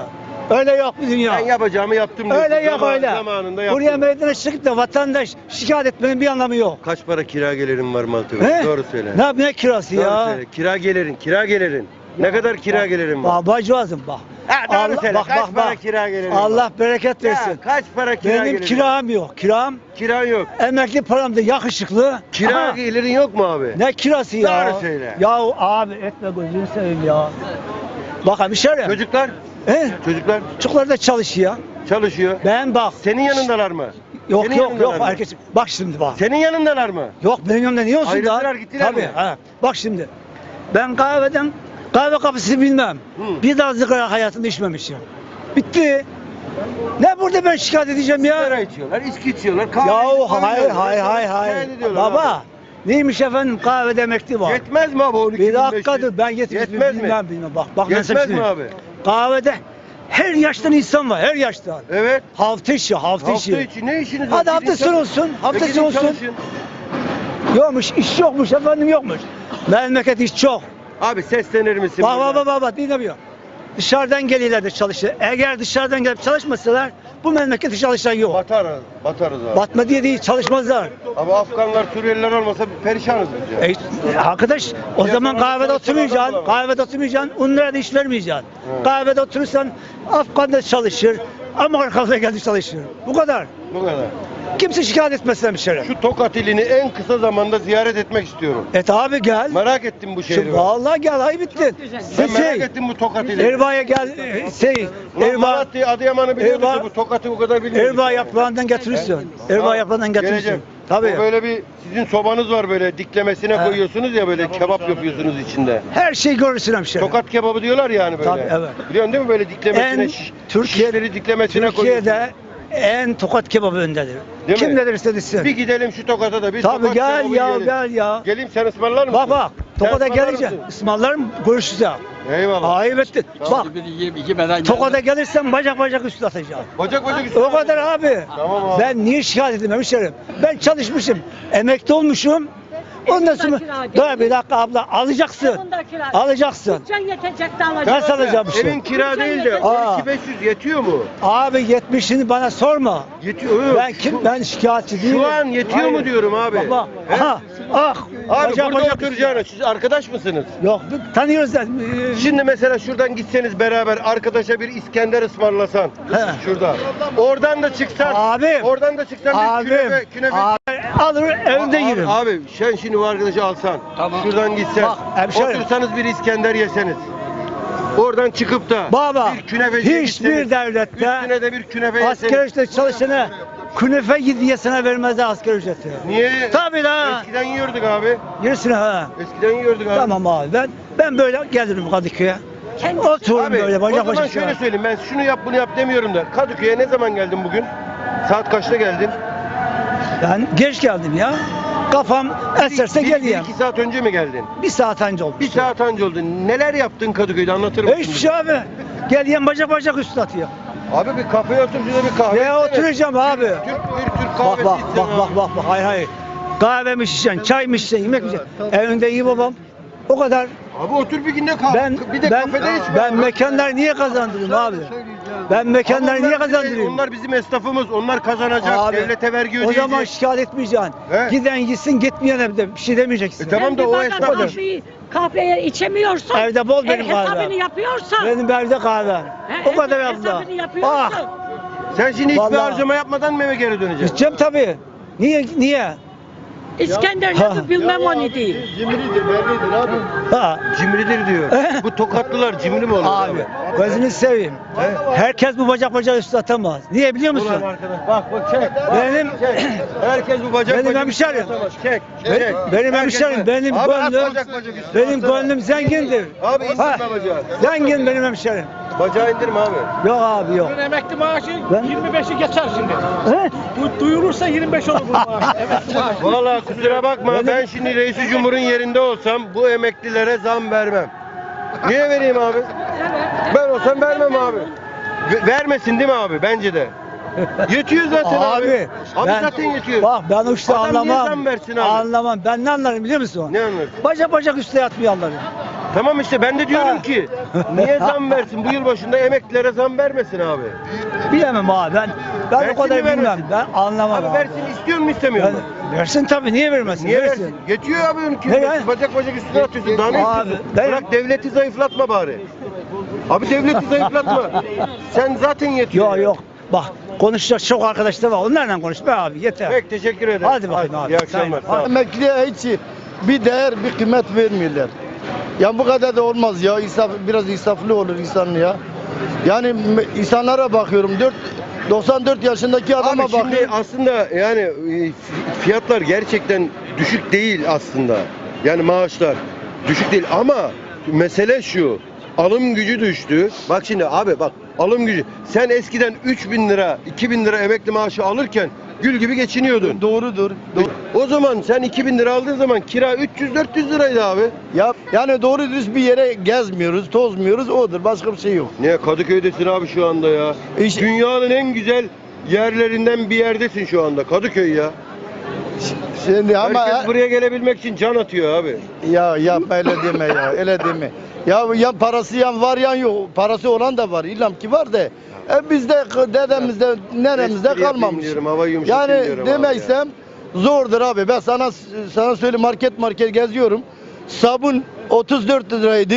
Speaker 3: Öyle yok bu dünya.
Speaker 2: Ben yapacağımı yaptım diyorsun.
Speaker 3: Öyle yok
Speaker 2: Zaman-
Speaker 3: öyle.
Speaker 2: Zamanında yaptım.
Speaker 3: Buraya meydana çıkıp da vatandaş şikayet etmenin bir anlamı yok.
Speaker 2: Kaç para kira gelirin var Maltepe?
Speaker 3: He?
Speaker 2: Doğru söyle.
Speaker 3: Ne, ne kirası
Speaker 2: Doğru
Speaker 3: ya?
Speaker 2: söyle. Kira gelirin, kira gelirin. Ne kadar kira gelirin var?
Speaker 3: Bak bacıvazım bak.
Speaker 2: Ha, doğru söyle. Kaç para kira gelirin var?
Speaker 3: Allah bereket versin.
Speaker 2: Ya, kaç para kira
Speaker 3: Benim
Speaker 2: gelirin?
Speaker 3: kiram yok. Kiram
Speaker 2: Kiran yok.
Speaker 3: emekli param da yakışıklı.
Speaker 2: Kira
Speaker 3: Aha,
Speaker 2: gelirin yok mu abi?
Speaker 3: ne kirası ya?
Speaker 2: Doğru söyle.
Speaker 3: Ya abi etme gözünü seveyim ya. Bak abi şöyle.
Speaker 2: Çocuklar,
Speaker 3: He?
Speaker 2: çocuklar
Speaker 3: Çocuklar da çalışıyor.
Speaker 2: çalışıyor.
Speaker 3: Ben bak.
Speaker 2: Senin yanındalar mı?
Speaker 3: Yok
Speaker 2: Senin
Speaker 3: yok
Speaker 2: yanındalar
Speaker 3: yok
Speaker 2: mı?
Speaker 3: herkes. Bak şimdi bak.
Speaker 2: Senin yanındalar mı?
Speaker 3: Yok benim yanımda niye olsun da?
Speaker 2: Ayrıldılar, gittiler
Speaker 3: Tabii,
Speaker 2: mi?
Speaker 3: Ha. Bak şimdi. Ben kahveden kahve kapısı bilmem.
Speaker 2: Hı.
Speaker 3: Bir daha sigara hayatımda içmemişim. Bitti. Ne burada ben şikayet edeceğim ya?
Speaker 2: Sigara içiyorlar, içki içiyorlar, kahve
Speaker 3: Ya
Speaker 2: içiyorlar,
Speaker 3: hayır
Speaker 2: kahve
Speaker 3: hayır hayır hayır. Baba neymiş efendim kahvede emekli var.
Speaker 2: Yetmez mi abi 12
Speaker 3: Bir dakika dur ben yetmiş
Speaker 2: Yetmez mi?
Speaker 3: bilmem bilmem bak. bak sana
Speaker 2: Yetmez mi abi?
Speaker 3: Kahvede her yaştan insan var her yaştan.
Speaker 2: Evet.
Speaker 3: Hafta içi hafta,
Speaker 2: Hafta
Speaker 3: içi.
Speaker 2: içi ne işiniz var?
Speaker 3: Hadi hafta
Speaker 2: Gidin
Speaker 3: sonu
Speaker 2: çalış-
Speaker 3: olsun. Hafta
Speaker 2: gidin
Speaker 3: sonu olsun.
Speaker 2: çalışın.
Speaker 3: Yokmuş iş yokmuş efendim yokmuş. Memleket iş çok.
Speaker 2: Abi seslenir misin?
Speaker 3: Bak
Speaker 2: burada?
Speaker 3: bak bak bak dinlemiyor. Dışarıdan geliyorlar da çalışıyor. Eğer dışarıdan gelip çalışmasalar bu memlekette çalışan yok.
Speaker 2: Batarız, batarız abi.
Speaker 3: Batma diye değil çalışmazlar.
Speaker 2: Abi Afganlar, Suriyeliler olmasa perişanız biz ya.
Speaker 3: E, arkadaş o
Speaker 2: Ya
Speaker 3: zaman
Speaker 2: sana
Speaker 3: kahvede oturmayacaksın. Kahvede oturmayacaksın. Onlara da iş vermeyeceksin.
Speaker 2: Evet.
Speaker 3: Kahvede oturursan Afgan'da çalışır. Amerika'da geldi çalışır. Bu kadar.
Speaker 2: Bu kadar.
Speaker 3: Kimse şikayet bir şey.
Speaker 2: Şu Tokat ilini en kısa zamanda ziyaret etmek istiyorum.
Speaker 3: Et abi gel.
Speaker 2: Merak ettim bu şehri.
Speaker 3: Şu,
Speaker 2: ben.
Speaker 3: vallahi gel ay bittin.
Speaker 2: Ben
Speaker 3: Şey,
Speaker 2: merak ettim bu Tokat ilini.
Speaker 3: Erbaa'ya gel. e, Şey,
Speaker 2: Ulan
Speaker 3: Erbaa,
Speaker 2: Malatya, Adıyaman'ı biliyorduk
Speaker 3: Erbaa-
Speaker 2: da bu Tokat'ı bu kadar bilmiyorduk.
Speaker 3: Erbaa yaprağından getirirsin. Erbaa
Speaker 2: Ha,
Speaker 3: yaprağından getirirsin.
Speaker 2: geleceğim.
Speaker 3: Tabii.
Speaker 2: Bu böyle bir sizin sobanız var böyle diklemesine
Speaker 3: He.
Speaker 2: koyuyorsunuz ya böyle kebap yapıyorsunuz içinde.
Speaker 3: Her şeyi görürsün hemşerim.
Speaker 2: Tokat kebabı diyorlar yani böyle.
Speaker 3: Tabii, evet.
Speaker 2: Biliyorsun değil mi böyle diklemesine
Speaker 3: En
Speaker 2: şiş,
Speaker 3: Türkiye-
Speaker 2: şişleri diklemesine koyuyorsunuz.
Speaker 3: En tokat kebabı öndedir.
Speaker 2: Değil
Speaker 3: Kim
Speaker 2: mi?
Speaker 3: ne derse desin.
Speaker 2: Bir gidelim şu Tokat'a da bir
Speaker 3: Tabii
Speaker 2: Tokat
Speaker 3: gel
Speaker 2: kebabı
Speaker 3: ya
Speaker 2: yiyelim.
Speaker 3: gel ya.
Speaker 2: Geleyim sen ısmarlar mısın?
Speaker 3: Bak bak. Tokat'a
Speaker 2: ısmarlar
Speaker 3: geleceğim.
Speaker 2: mısın?
Speaker 3: Ismarlarım görüşeceğim.
Speaker 2: Eyvallah.
Speaker 3: Ayıp ettin. Bak.
Speaker 5: Bak.
Speaker 3: Tokat'a gelirsen bacak bacak üstü atacağım.
Speaker 2: Bacak bacak üstüne.
Speaker 3: O kadar abi.
Speaker 2: Tamam abi.
Speaker 3: Ben niye şikayet edeyim hemşerim? Ben çalışmışım. Emekli olmuşum. Ondan sonra dur bir dakika abla alacaksın. Alacaksın.
Speaker 6: Bütçen yetecek de alacaksın.
Speaker 3: salacağım bir şey.
Speaker 2: Evin kira değil de
Speaker 3: Aa.
Speaker 2: 12500 yetiyor mu?
Speaker 3: Abi 70'ini bana sorma.
Speaker 2: Yetiyor.
Speaker 3: Ben kim ben şikayetçi değilim.
Speaker 2: Şu an yetiyor mu diyorum abi?
Speaker 3: Baba.
Speaker 2: He?
Speaker 3: Aha. Ah.
Speaker 2: Abi
Speaker 3: bacak
Speaker 2: burada oturacağına siz arkadaş mısınız?
Speaker 3: Yok tanıyoruz da. e,
Speaker 2: Şimdi mesela şuradan gitseniz beraber arkadaşa bir İskender ısmarlasan.
Speaker 3: He.
Speaker 2: Şurada. Oradan da çıksan.
Speaker 3: Abim.
Speaker 2: Oradan da çıksan bir
Speaker 3: Abim.
Speaker 2: künefe, künefe.
Speaker 3: Abi, alır evde
Speaker 2: Abi-
Speaker 3: yerim.
Speaker 2: Abi sen şimdi bu arkadaşı alsan.
Speaker 5: Tamam.
Speaker 2: Şuradan gitsen.
Speaker 3: Bak, hemşerim.
Speaker 2: Otursanız bir İskender yeseniz. Oradan çıkıp da
Speaker 3: Baba
Speaker 2: bir künefeciye
Speaker 3: hiçbir
Speaker 2: gitseniz,
Speaker 3: devlette
Speaker 2: Üstüne de bir künefe yeseniz.
Speaker 3: asker ücreti çalışana künefe yediyesine vermezler asker ücreti.
Speaker 2: Niye?
Speaker 3: Tabii la.
Speaker 2: Eskiden yiyorduk abi.
Speaker 3: Yürüsün ha.
Speaker 2: Eskiden yiyorduk abi.
Speaker 3: Tamam abi ben ben böyle gelirim Kadıköy'e. Otururum
Speaker 2: Abi
Speaker 3: böyle
Speaker 2: o
Speaker 3: bacak
Speaker 2: zaman şöyle
Speaker 3: şöyle.
Speaker 2: söyleyeyim ben şunu yap bunu yap demiyorum da Kadıköy'e ne zaman geldin bugün? Saat kaçta geldin?
Speaker 3: Ben geç geldim ya. Kafam eserse
Speaker 2: bir,
Speaker 3: geleyim.
Speaker 2: Bir iki saat önce mi geldin?
Speaker 3: Bir saat önce oldu.
Speaker 2: Bir saat önce oldu. Neler yaptın Kadıköy'de anlatır mısın?
Speaker 3: Hiçbir şey abi. Geleyim bacak bacak üstü atıyor.
Speaker 2: Abi bir kafeye otur şurada bir kahve
Speaker 3: Ne oturacağım abi?
Speaker 2: Türk, bir Türk
Speaker 3: Bak
Speaker 2: kahvesi
Speaker 3: bak bak
Speaker 2: abi.
Speaker 3: bak bak bak hayır hayır. Kahve mi içeceksin, çay mı içeceksin, yemek mi içeceksin? Evinde iyi babam. O kadar.
Speaker 2: Abi otur bir günde kahve.
Speaker 3: Ben
Speaker 2: bir de
Speaker 3: ben
Speaker 2: kafede iç.
Speaker 3: ben mekanları niye kazandırayım abi? Ben mekanları niye
Speaker 2: bizim-
Speaker 3: kazandırayım?
Speaker 2: Onlar bizim esnafımız. Onlar kazanacak.
Speaker 3: Abi,
Speaker 2: devlete vergi
Speaker 3: O
Speaker 2: ödeyecek.
Speaker 3: zaman şikayet etmeyeceksin.
Speaker 2: He.
Speaker 3: Giden gitsin, gitmeyene de bir şey demeyeceksin.
Speaker 2: E tamam da
Speaker 6: bir
Speaker 2: o
Speaker 6: bardak
Speaker 2: esnaf
Speaker 6: kahveyi kahveye içemiyorsun.
Speaker 3: Evde bol benim
Speaker 6: e, hesabını
Speaker 3: kahvem.
Speaker 6: yapıyorsan.
Speaker 3: Benim evde kahve.
Speaker 6: He,
Speaker 3: O kadar
Speaker 6: hesabını
Speaker 3: abla.
Speaker 6: yapıyorsun.
Speaker 3: Ah,
Speaker 2: Sen şimdi hiçbir
Speaker 3: Vallahi-
Speaker 2: harcama yapmadan mı eve geri döneceksin?
Speaker 3: gideceğim tabii. Niye niye?
Speaker 6: İskender
Speaker 3: Ha.
Speaker 6: nedir bilmem o ne değil.
Speaker 2: Cimridir, bellidir abi.
Speaker 3: Ha.
Speaker 2: Cimridir diyor. Bu tokatlılar cimri mi olur
Speaker 3: Abi gözünü seveyim. Herkes bu bacak bacak üstü atamaz. Niye biliyor musun?
Speaker 2: Ulan arkadaş bak bak çek.
Speaker 3: Benim
Speaker 2: Çek. Herkes bu bacak
Speaker 3: Benim
Speaker 2: bacak
Speaker 3: hemşerim.
Speaker 2: atamaz. Çek. Çek.
Speaker 3: benim
Speaker 2: Herkes
Speaker 3: hemşerim, benim
Speaker 2: Abi at
Speaker 3: gönlüm-
Speaker 2: bacak bacak üstüne
Speaker 3: benim
Speaker 2: atsana.
Speaker 3: gönlüm zengindir.
Speaker 2: Abi indirme
Speaker 3: Ha.
Speaker 2: bacağı.
Speaker 3: Zengin benim hemşerim.
Speaker 2: Bacağı indirme abi.
Speaker 3: Yok abi yok.
Speaker 7: Bunun emekli maaşı
Speaker 3: Ben-
Speaker 7: 25'i geçer şimdi.
Speaker 3: He?
Speaker 7: Bu duyurursa 25 olur bu maaş. <laughs> Emekli maaşı.
Speaker 2: Vallahi kusura bakma ben şimdi reis cumhurun yerinde olsam bu emeklilere zam vermem. Niye vereyim abi? Ben olsam vermem abi. Ve- Vermesin değil mi abi? Bence de. Yetiyor zaten abi.
Speaker 3: Abi,
Speaker 2: Abi
Speaker 3: ben-
Speaker 2: zaten yetiyor.
Speaker 3: Bak ben işte
Speaker 2: Adam niye
Speaker 3: anlamam.
Speaker 2: versin abi?
Speaker 3: Anlamam. Ben ne anlarım biliyor musun?
Speaker 2: Ne anladın?
Speaker 3: Bacak bacak üstte yatmıyor anlarım.
Speaker 2: Tamam işte ben de diyorum
Speaker 3: Ha.
Speaker 2: ki niye zam versin? Bu yıl başında emeklilere zam vermesin abi.
Speaker 3: Bilemem abi ben. Ben
Speaker 2: Versin
Speaker 3: o kadar
Speaker 2: mi,
Speaker 3: bilmem.
Speaker 2: vermesin?
Speaker 3: Ben anlamam
Speaker 2: Abi
Speaker 3: abi.
Speaker 2: versin istiyor mu istemiyor
Speaker 3: Ben,
Speaker 2: mu?
Speaker 3: versin tabii niye vermesin?
Speaker 2: Niye versin? Yetiyor abi onun
Speaker 3: Ne
Speaker 2: kirvesi.
Speaker 3: ya?
Speaker 2: Bacak bacak üstüne atıyorsun. Daha ne
Speaker 3: Abi,
Speaker 2: istiyorsun?
Speaker 3: ben-
Speaker 2: Bırak devleti zayıflatma bari. Abi devleti zayıflatma. <laughs> Sen zaten yetiyor.
Speaker 3: Yok yok. Bak konuşacak çok arkadaşlar var. Onlarla konuş be abi yeter.
Speaker 2: Peki teşekkür ederim.
Speaker 3: Hadi bakayım abi.
Speaker 2: İyi akşamlar.
Speaker 3: Sayın-
Speaker 2: Sağ ol.
Speaker 8: Emekliye hiç bir değer, bir kıymet vermiyorlar. Ya bu kadar da olmaz ya. İnsaf, biraz insaflı olur insan ya. Yani insanlara bakıyorum. 4 94 yaşındaki adama
Speaker 2: Abi şimdi
Speaker 8: bakıyorum.
Speaker 2: aslında yani e, fiyatlar gerçekten düşük değil aslında. Yani maaşlar düşük değil ama mesele şu. Alım gücü düştü. Bak şimdi abi bak alım gücü. Sen eskiden 3000 lira, 2000 lira emekli maaşı alırken gül gibi geçiniyordun.
Speaker 8: Doğrudur. Doğru.
Speaker 2: O zaman sen 2000 lira aldığın zaman kira 300-400 liraydı abi.
Speaker 8: Ya yani doğru dürüst bir yere gezmiyoruz, tozmuyoruz. Odur. Başka bir şey yok.
Speaker 2: Niye Kadıköy'desin abi şu anda ya?
Speaker 8: İş-
Speaker 2: Dünyanın en güzel yerlerinden bir yerdesin şu anda Kadıköy ya.
Speaker 8: Şimdi ama
Speaker 2: Herkes buraya gelebilmek için can atıyor abi.
Speaker 8: ya yapma öyle deme ya. Öyle deme. Ya yan parası yan var yan yok. Parası olan da var. İllam ki var da. E bizde dedemizde neremizde
Speaker 2: Espri yapayım
Speaker 8: kalmamış.
Speaker 2: diyorum, yumuşatayım
Speaker 8: Yani
Speaker 2: abi
Speaker 8: demeysem zordur abi. Ben sana sana söyle market market geziyorum. Sabun 34 liraydı.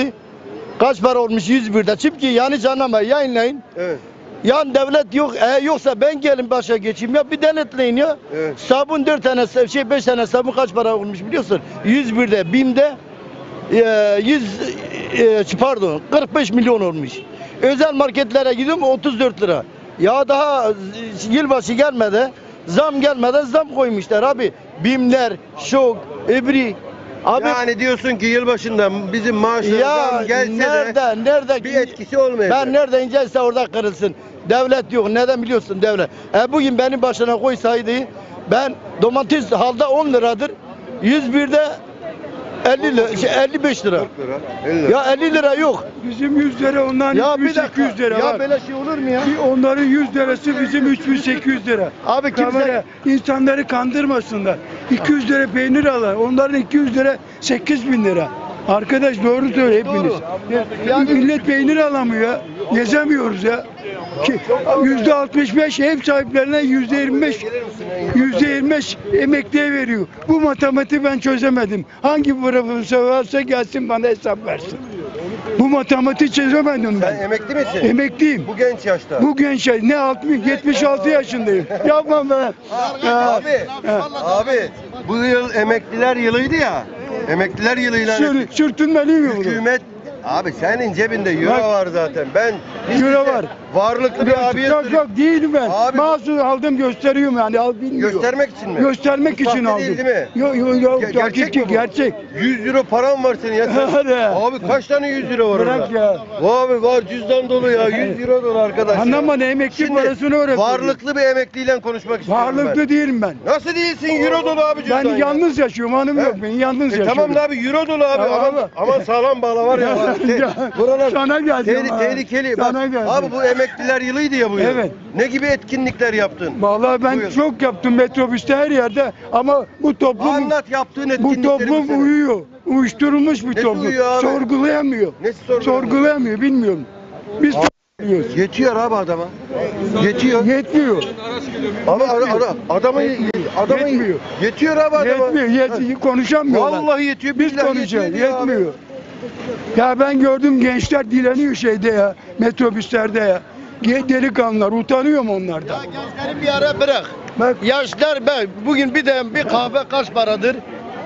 Speaker 8: Kaç para olmuş 101'de. Çünkü yanlış anlama yayınlayın.
Speaker 2: Evet.
Speaker 8: Yan devlet yok. E yoksa ben gelin başa geçeyim ya bir denetleyin ya.
Speaker 2: Evet.
Speaker 8: Sabun 4 tane şey 5 tane sabun kaç para olmuş biliyorsun? 101'de BİM'de e, 100 e, pardon 45 milyon olmuş. Özel marketlere gidiyorum 34 lira. Ya daha yılbaşı gelmedi. Zam gelmeden zam koymuşlar abi. BİM'ler, şok, ebri. Abi
Speaker 2: yani diyorsun ki yılbaşında bizim maaşlara
Speaker 8: ya
Speaker 2: zam gelse
Speaker 8: nerede
Speaker 2: de
Speaker 8: nerede
Speaker 2: bir etkisi olmayacak.
Speaker 8: ben nereden gelse orada kırılsın. Devlet yok. Neden biliyorsun devlet? E bugün benim başına koysaydı ben domates halda 10 liradır. 101'de 50 lira, şey, 55 lira.
Speaker 2: 40 lira. 50 lira.
Speaker 8: Ya 50 lira yok.
Speaker 9: Bizim 100 lira onların
Speaker 8: Ya bir
Speaker 9: 3800
Speaker 8: dakika.
Speaker 9: lira
Speaker 8: Ya
Speaker 9: var.
Speaker 8: böyle şey olur mu ya?
Speaker 9: Bir Onların 100 lirası bizim 3800 lira.
Speaker 8: Abi kimse
Speaker 9: Kamera insanları kandırmasınlar. 200 lira peynir alır. Onların 200 lira 8000 lira. Arkadaş doğru söyle hepiniz. Ya,
Speaker 8: Yani-
Speaker 9: millet peynir alamıyor. Gezemiyoruz ya. Yüzde 65 ev sahiplerine yüzde 25 yüzde 25 emekliye veriyor. Bu matematiği ben çözemedim. Hangi profesör varsa gelsin bana hesap versin. Bu matematiği çözemedim
Speaker 2: Sen
Speaker 9: ben.
Speaker 2: emekli misin?
Speaker 9: Emekliyim.
Speaker 2: Bu genç yaşta.
Speaker 9: Bu genç ya- ne 60 76 yaşındayım. Yapma be. Ya.
Speaker 2: Abi, abi bu yıl emekliler yılıydı ya. Emekliler yılıyla
Speaker 9: Sür, sürtünmeli mi bunu?
Speaker 2: hükümet Abi senin cebinde euro
Speaker 9: Bak.
Speaker 2: var zaten. Ben hiç
Speaker 9: Euro
Speaker 2: kimse-
Speaker 9: var.
Speaker 2: Varlıklı bir abiye
Speaker 9: Yok yok değilim ben.
Speaker 2: Abi-
Speaker 9: Mahsus aldım gösteriyorum yani al bilmiyor.
Speaker 2: göstermek için mi?
Speaker 9: Göstermek
Speaker 2: Bu
Speaker 9: için
Speaker 2: sahte
Speaker 9: aldım.
Speaker 2: değil değil mi?
Speaker 9: Yok yok yok
Speaker 2: Ge- gerçek
Speaker 9: gerçek
Speaker 2: mi bu?
Speaker 9: gerçek.
Speaker 2: 100 euro param var senin ya. <laughs> Sen-
Speaker 9: Hadi.
Speaker 2: Abi kaç tane 100 euro var
Speaker 9: Bırak
Speaker 2: orada?
Speaker 9: ya.
Speaker 2: Abi var cüzdan dolu ya. 100 <laughs> euro dolu arkadaş. ya.
Speaker 9: Anlama ne emekli parasını öğretiyorum.
Speaker 2: Varlıklı bir emekliyle konuşmak istiyorum
Speaker 9: Varlıklı
Speaker 2: ben.
Speaker 9: değilim ben.
Speaker 2: Nasıl değilsin? Euro dolu abi cüzdan
Speaker 9: Ben
Speaker 2: ya.
Speaker 9: yalnız yaşıyorum hanım
Speaker 2: He?
Speaker 9: yok benim yalnız
Speaker 2: E
Speaker 9: yaşıyorum.
Speaker 2: tamam da abi euro dolu abi.
Speaker 9: Ya
Speaker 2: aman,
Speaker 9: abi.
Speaker 2: aman sağlam bağla var ya. <laughs> Te-
Speaker 9: ya.
Speaker 2: buralar
Speaker 9: Sana
Speaker 2: tehli-
Speaker 9: ha.
Speaker 2: tehlikeli. Bak,
Speaker 9: Sana geldim.
Speaker 2: abi bu emekliler yılıydı ya bu yıl.
Speaker 9: Evet.
Speaker 2: Ne gibi etkinlikler yaptın?
Speaker 9: Vallahi ben
Speaker 2: Buyur.
Speaker 9: çok yaptım metrobüste her yerde ama bu toplum
Speaker 2: Anlat yaptığın
Speaker 9: bu
Speaker 2: etkinlikleri. bir
Speaker 9: toplum uyuyor. Uyuşturulmuş bir
Speaker 2: Nesi
Speaker 9: toplum.
Speaker 2: uyuyor abi?
Speaker 9: Sorgulayamıyor.
Speaker 2: Nesi sorgulayamıyor?
Speaker 9: Sorgulayamıyor bilmiyorum. Biz sorguluyoruz.
Speaker 2: Yetiyor abi adama. Yetiyor.
Speaker 9: Yetmiyor.
Speaker 2: Ama ada- ada- adamı adamı
Speaker 9: Yetmiyor.
Speaker 2: Yetiyor abi adama.
Speaker 9: Yetmiyor. Yet konuşamıyorlar.
Speaker 2: Vallahi yetiyor.
Speaker 9: Biz
Speaker 2: billahi
Speaker 9: konuşuyoruz.
Speaker 2: yetiyor diyor abi.
Speaker 9: Yetmiyor. Ya ben gördüm gençler dileniyor şeyde ya. Metrobüslerde ya. Delikanlılar utanıyorum onlardan.
Speaker 8: Gençleri bir ara bırak.
Speaker 9: Bak
Speaker 8: Yaşlar ben bugün bir de bir kahve kaç paradır?